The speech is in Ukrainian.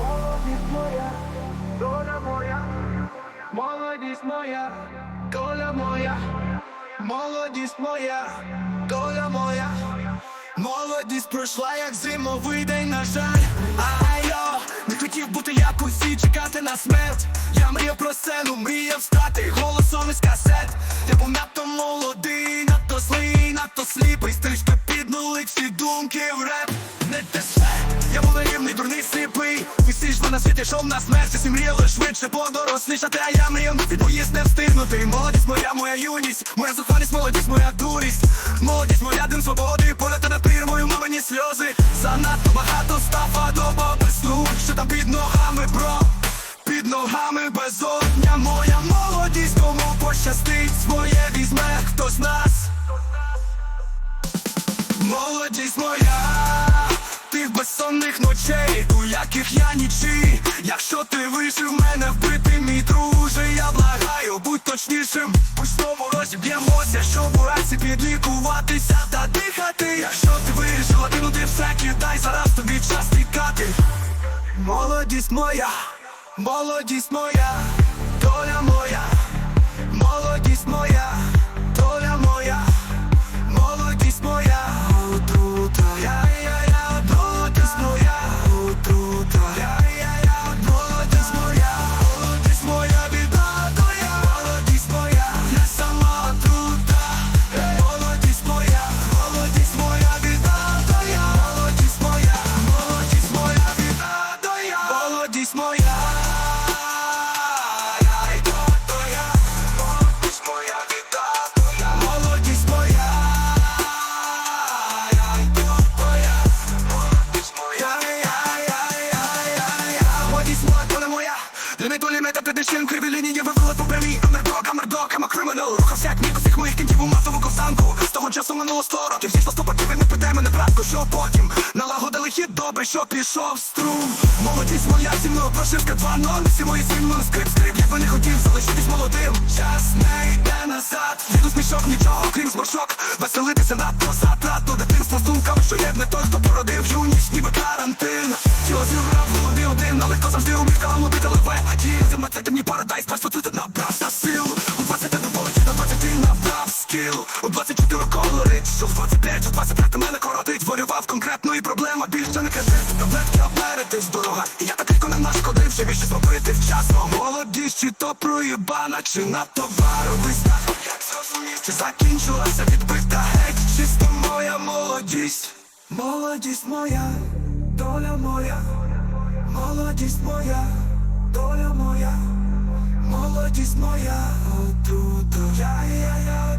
Молодість моя, доля моя, молодість моя, доля моя, молодість моя, доля моя, молодість пройшла, як зимовий день, на жаль. Айо, не хотів бути як усі, чекати на смерть. Я мріяв про сцену, мріяв стати голосом із касет. Я був надто на світі шов на смерть, всі мріяли швидше подорослішати, а я мріяв від поїзд не встигнути. Молодість моя, моя юність, моя зухвалість, молодість, моя дурість. Молодість моя дим свободи, поляти над прірмою, мамині сльози. Занадто багато стафа доба без сну, що там під ногами, бро. Під ногами безодня моя молодість, кому пощастить своє візьме хтось нас. Молодість моя, безсонних ночей, у яких я нічий. Якщо ти вижив мене вбити, мій друже, я благаю, будь точнішим. У знову розіб'ємося, щоб уранці підлікуватися та дихати. Якщо ти вирішила кинути все, кидай, зараз тобі час тікати. Молодість моя, молодість моя, доля моя, молодість моя, кінців у масову ковзанку З того часу минуло сто років. Всі поступати не питай мене, братку, що потім. Налагодили хід добре, що пішов струм. Молодість моя зі мною прошивка 2-0 Всі мої символи скрип, скрип, я би не хотів залишитись молодим. Час не йде назад. Діду смішок, нічого, крім зморшок. Веселитися надто затратно дитинства з думками, що є не той, хто породив юність, ніби карантин. Тіло зіграв в голові один, але хто завжди умів каламу бити леве А ті це мені парадайс, перш ти набрався скіл У 24 колорит, що в 25, у 25 мене коротить Ворював конкретно і проблема. Більше не кредит Таблетки обмеритись дорога. І я так легко не нашкодив, ще більше зробити вчасно Молодість, чи то проїбана, чи на товаровий знак Як зрозумів, чи закінчилася відбита геть? Чисто моя молодість. Молодість моя, доля моя. Молодість моя, доля моя, молодість моя, отрута, я, я, я,